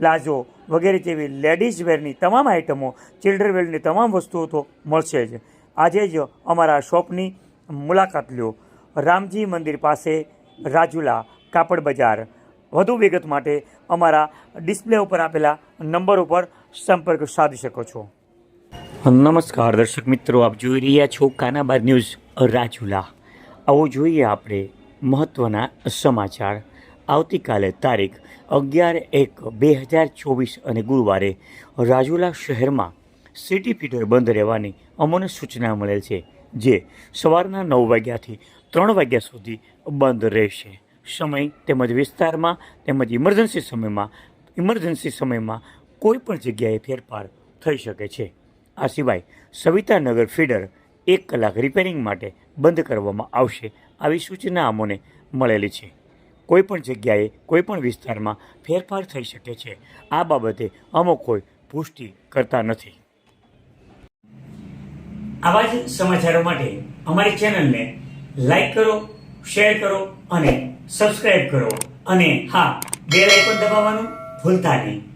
Palazzo વગેરે જેવી ladies વેરની તમામ આઇટમો ચિલ્ડ્રન વેરની તમામ વસ્તુઓ તો મળશે જ. આજે જ અમારા શોપની મુલાકાત લો. રામજી મંદિર પાસે રાજુલા કાપડ બજાર. વધુ વિગત માટે અમારા ડિસ્પ્લે ઉપર આપેલા નંબર ઉપર સંપર્ક સાધી શકો છો. નમસ્કાર દર્શક મિત્રો, આપ જોઈ રહ્યા છો કાનાબાર ન્યૂઝ રાજુલા. આવો જોઈએ આપણે મહત્ત્વના સમાચાર. આવતીકાલે તારીખ અગિયાર એક બે હજાર ચોવીસ અને ગુરુવારે રાજુલા શહેરમાં સિટી ફીડર બંધ રહેવાની અમને સૂચના મળેલ છે, જે સવારના નવ વાગ્યાથી ત્રણ વાગ્યા સુધી બંધ રહેશે. સમય તેમજ વિસ્તારમાં તેમજ ઇમરજન્સી સમયમાં ઇમરજન્સી સમયમાં કોઈ પણ જગ્યાએ ફેરફાર થઈ શકે છે. આ સિવાય સવિતાનગર ફીડર એક કલાક રિપેરિંગ માટે બંધ કરવામાં આવશે, આવી સૂચના અમોને મળેલી છે. કોઈ પણ જગ્યાએ કોઈ પણ વિસ્તારમાં ફેરફાર થઈ શકે છે. આ બાબતે અમુક કોઈ પુષ્ટિ કરતા નથી. આવા જ સમાચારો માટે અમારી ચેનલને લાઈક કરો, શેર કરો અને સબસ્ક્રાઇબ કરો. અને હા, બેલ પણ દબાવવાનું ભૂલતા નહીં.